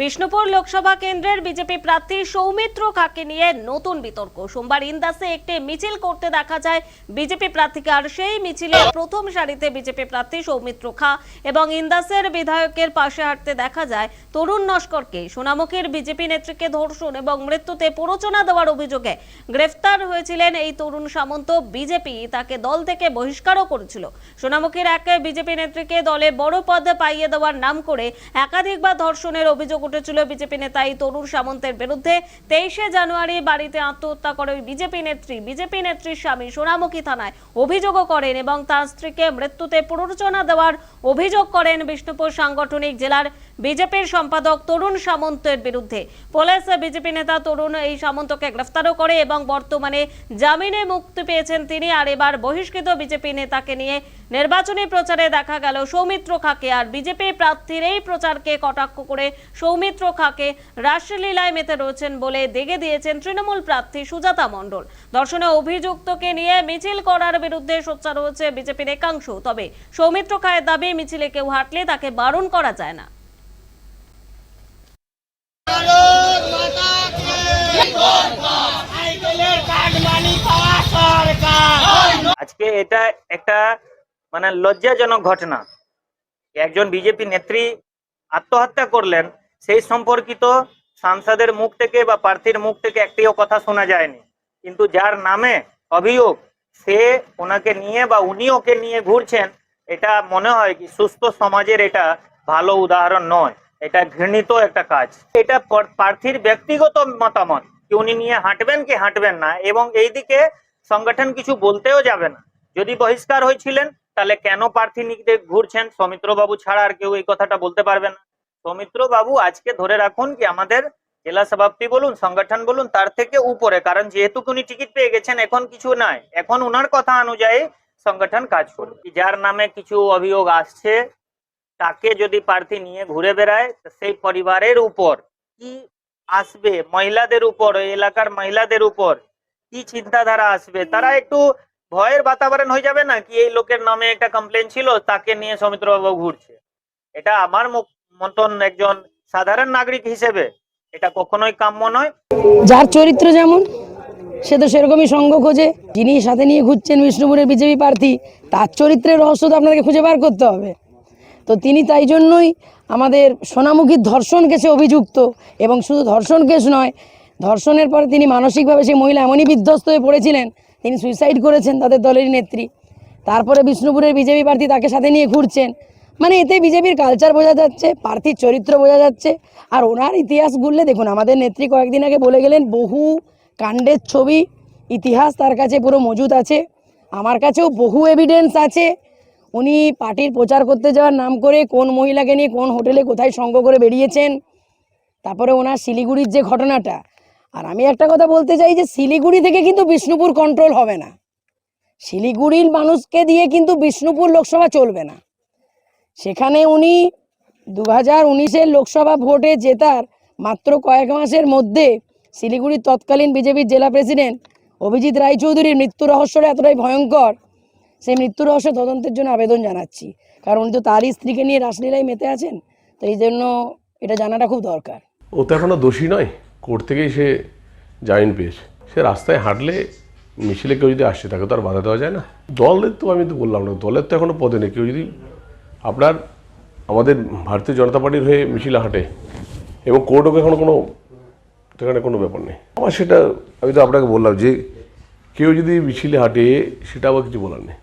বিষ্ণুপুর লোকসভা কেন্দ্রের বিজেপি প্রার্থী সৌমিত্র খাকে নিয়ে নতুন বিতর্ক। সোমবার ইন্দাসে একটি মিছিল করতে দেখা যায় বিজেপি প্রার্থীকে, আর সেই মিছিলে প্রথম সারিতে বিজেপি প্রার্থী সৌমিত্র খা এবং ইন্দাসের বিধায়কের পাশে হাঁটতে দেখা যায় তরুণ নস্করকে। সোনামুখীর বিজেপি নেত্রীকে ধর্ষণ এবং মৃত্যুতে প্ররোচনা দেওয়ার অভিযোগে গ্রেফতার হয়েছিলেন এই তরুণ সামন্ত। বিজেপি তাকে দল থেকে বহিষ্কারও করেছিল। সোনামুখীর এক বিজেপি নেত্রীকে দলে বড় পদ পাইয়ে দেওয়ার নাম করে একাধিকবার ধর্ষণের অভিযোগ উঠেছিল বিজেপি নেতা এই তরুণ সামন্তের বিরুদ্ধে। তেইশে জানুয়ারি বাড়িতে আত্মহত্যা করে ওই বিজেপি নেত্রী। বিজেপি নেত্রীর স্বামী সোনামুখী থানায় অভিযোগও করেন এবং তার স্ত্রীকে মৃত্যুতে প্ররোচনা দেওয়ার অভিযোগ করেন বিষ্ণুপুর সাংগঠনিক জেলার বিজেপির সম্পাদক তরুণ সামন্তের বিরুদ্ধে। পুলিশ বিজেপি নেতা তরুণ এই সামন্তকে গ্রেফতারও করে এবং বর্তমানে জামিনে মুক্তি পেয়েছেন তিনি। আর এবার বহিষ্কৃত বিজেপি নেতাকে নিয়ে নির্বাচনী প্রচারে দেখা গেল সৌমিত্র খাকে। আর বিজেপি প্রার্থীর এই প্রচারকে কটাক্ষ করে সৌমিত্র খাকে রাসলীলায় মেতে রয়েছেন বলে দেখে দিয়েছেন তৃণমূল প্রার্থী সুজাতা মণ্ডল। দর্শনে অভিযুক্তকে নিয়ে মিছিল করার বিরুদ্ধে সোচ্চার হয়েছে বিজেপির একাংশ। তবে সৌমিত্র খায়ের দাবি, মিছিলে কেউ হাঁটলে তাকে বারণ করা যায় না। আজকে এটা একটা মানে লজ্জাজনক ঘটনা। একজন বিজেপি নেত্রী আত্মহত্যা করলেন, সেই সম্পর্কিত সাংসদের মুখ থেকে বা প্রার্থীর মুখ থেকে একটিও কথা শোনা যায়নি। কিন্তু যার নামে অভিযোগ, সে ওনাকে নিয়ে বা উনি ওকে নিয়ে ঘুরছেন, এটা মনে হয় কি সুস্থ সমাজের এটা ভালো উদাহরণ নয়। এটা ঘৃণিত একটা কাজ। এটা প্রার্থীর ব্যক্তিগত মতামত, কি উনি নিয়ে হাঁটবেন কি হাঁটবেন না, এবং এইদিকে সংগঠন কিছু বলতেও যাবে না। যদি বহিষ্কার হয়েছিলেন, তাহলে কেন প্রার্থী নিতে ঘুরছেন? সৌমিত্র বাবু ছাড়া আর কেউ এই কথাটা বলতে পারবে না। সৌমিত্র বাবু আজকে ধরে রাখুন কি আমাদের জেলা সভাপতি বলুন, সংগঠন বলুন, তার থেকে উপরে, কারণ যেহেতু উনি টিকিট পেয়ে গেছেন, এখন কিছু নাই। এখন উনার কথা অনুযায়ী সংগঠন কাজ করবে যার নামে কিছু অভিযোগ আসছে, তাকে যদি প্রার্থী নিয়ে ঘুরে বেড়ায় সেই পরিবারের উপর কি আসবে? মহিলাদের উপর এলাকার মহিলাদের উপর কি চিন্তাধারা আসবে? তারা একটু ভয়ের বাতাবরণ হয়ে যাবে না কি? এই লোকের নামে একটা কমপ্লেন ছিল, তাকে নিয়ে সৌমিত্রবাবু ঘুরছে। এটা আমার মতন একজন সাধারণ নাগরিক হিসেবে এটা কখনোই কাম্য নয়। যার চরিত্র যেমন, সে তো সেরকমই সঙ্গ খোঁজে। যিনি সাথে নিয়ে ঘুরছেন বিষ্ণুপুরের বিজেপি প্রার্থী, তার চরিত্রের রহস্য তো আপনাকে খুঁজে বার করতে হবে। তো তিনি তাই জন্যই আমাদের সোনামুখীর ধর্ষণ কেসে অভিযুক্ত। এবং শুধু ধর্ষণ কেস নয়, ধর্ষণের পরে তিনি মানসিকভাবে সেই মহিলা এমনই বিধ্বস্ত হয়ে পড়েছিলেন তিনি সুইসাইড করেছেন তাদের দলের নেত্রী। তারপরে বিষ্ণুপুরের বিজেপি প্রার্থী তাকে সাথে নিয়ে ঘুরছেন। মানে এতে বিজেপির কালচার বোঝা যাচ্ছে, প্রার্থীর চরিত্র বোঝা যাচ্ছে, আর ওনার ইতিহাস ঘুরলে দেখুন, আমাদের নেত্রী কয়েকদিন আগে বলে গেলেন, বহু কাণ্ডের ছবি, ইতিহাস তার কাছে পুরো মজুদ আছে, আমার কাছেও বহু এভিডেন্স আছে। উনি পার্টির প্রচার করতে যাওয়ার নাম করে কোন মহিলাকে নিয়ে কোন হোটেলে কোথায় সঙ্গ করে বেরিয়েছেন, তারপরে ওনার শিলিগুড়ির যে ঘটনাটা আর আমি একটা কথা বলতে চাই যে শিলিগুড়ি থেকে কিন্তু বিষ্ণুপুর কন্ট্রোল হবে না। শিলিগুড়ির মানুষকে দিয়ে কিন্তু বিষ্ণুপুর লোকসভা চলবে না। সেখানে উনি দু হাজার উনিশের লোকসভা ভোটে জেতার মাত্র কয়েক মাসের মধ্যে শিলিগুড়ির তৎকালীন বিজেপির জেলা প্রেসিডেন্ট অভিজিৎ রায়চৌধুরীর মৃত্যু রহস্যটা এতটাই ভয়ঙ্কর, সেই মৃত্যু রহস্য তদন্তের জন্য আবেদন জানাচ্ছি। কারণ উনি তো তারই স্ত্রীকে নিয়ে রাসলীলায় মেতে আছেন, তো এই জন্য এটা জানাটা খুব দরকার। ও তো এখনও দোষী নয়। কোর্ট থেকেই সে জামিন পেয়েছে। সে রাস্তায় হাঁটলে মিছিলে কেউ যদি আসছে তাকে তো আর বাধা দেওয়া যায় না। দলের তো আমি তো বললাম না, দলের তো এখনও পদে নেই। কেউ যদি আপনার, আমাদের ভারতীয় জনতা পার্টির হয়ে মিছিলে হাঁটে এবং কোর্টও এখনও কোনো, সেখানে কোনো ব্যাপার নেই। আমার সেটা, আমি তো আপনাকে বললাম যে, কেউ যদি মিছিলে হাঁটে, সেটা আবার কিছু বলার নেই।